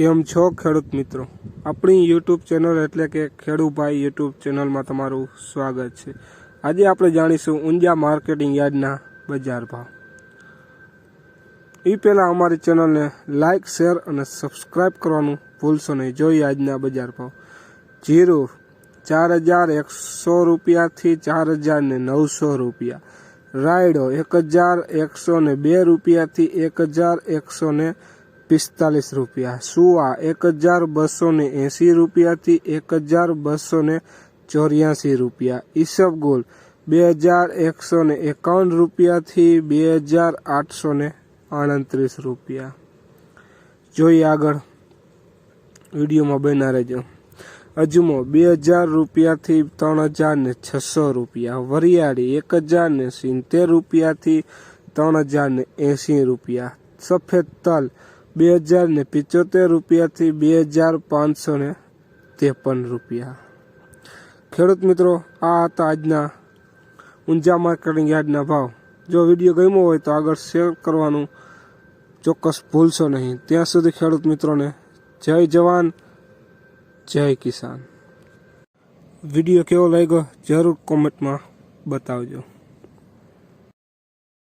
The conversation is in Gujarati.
કેમ છો ખેડૂત મિત્રો? આપણી યુટ્યુબ ચેનલ એટલે કે ખેડૂભાઈ યુટ્યુબ ચેનલમાં તમારું સ્વાગત છે. આજે આપણે જાણીશું ઊંઝા માર્કેટિંગ યાર્ડના બજાર ભાવ. એ પહેલાં અમારી ચેનલને લાઇક શેર અને સબસ્ક્રાઇબ કરવાનું ભૂલશો નહીં. જોઈએ આજના બજાર ભાવ. જીરું ચાર હજાર એકસો રૂપિયાથી ચાર હજાર ને નવસો રૂપિયા. રાયડો એક હજાર એકસો ને બે રૂપિયાથી એક હજાર એકસો ને પિસ્તાલીસ રૂપિયા. સુવા એક હજાર બસો ને એંસી રૂપિયાથી એક હજાર બસો ને ચોર્યાસી રૂપિયા. ઈસબગુલ બે હજાર એકસો ને એકાવન રૂપિયાથી બે હજાર આઠસો ને આડત્રીસ રૂપિયા. જોઈએ આગળ. વિડીયોમાં બના રહેજો. અજમો બે હજાર રૂપિયાથી ત્રણ હજાર ને છસો રૂપિયા. વરિયાળી એક હજાર ને સિત્તેર રૂપિયાથી ત્રણ હજાર ને એંસી રૂપિયા. સફેદ તલ બે હજાર ને પિચોતેર રૂપિયાથી બે હજાર પાંચસો ને ત્રેપન રૂપિયા. ખેડૂત મિત્રો, આ હતા આજના ઊંઝા માર્કેટિંગ યાર્ડના ભાવ. જો વીડિયો ગમ્યો હોય તો આગળ શેર કરવાનું ચોક્કસ ભૂલશો નહીં. ત્યાં સુધી ખેડૂત મિત્રોને જય જવાન, જય કિસાન. વીડિયો કેવો લાગ્યો જરૂર કોમેન્ટમાં બતાવજો.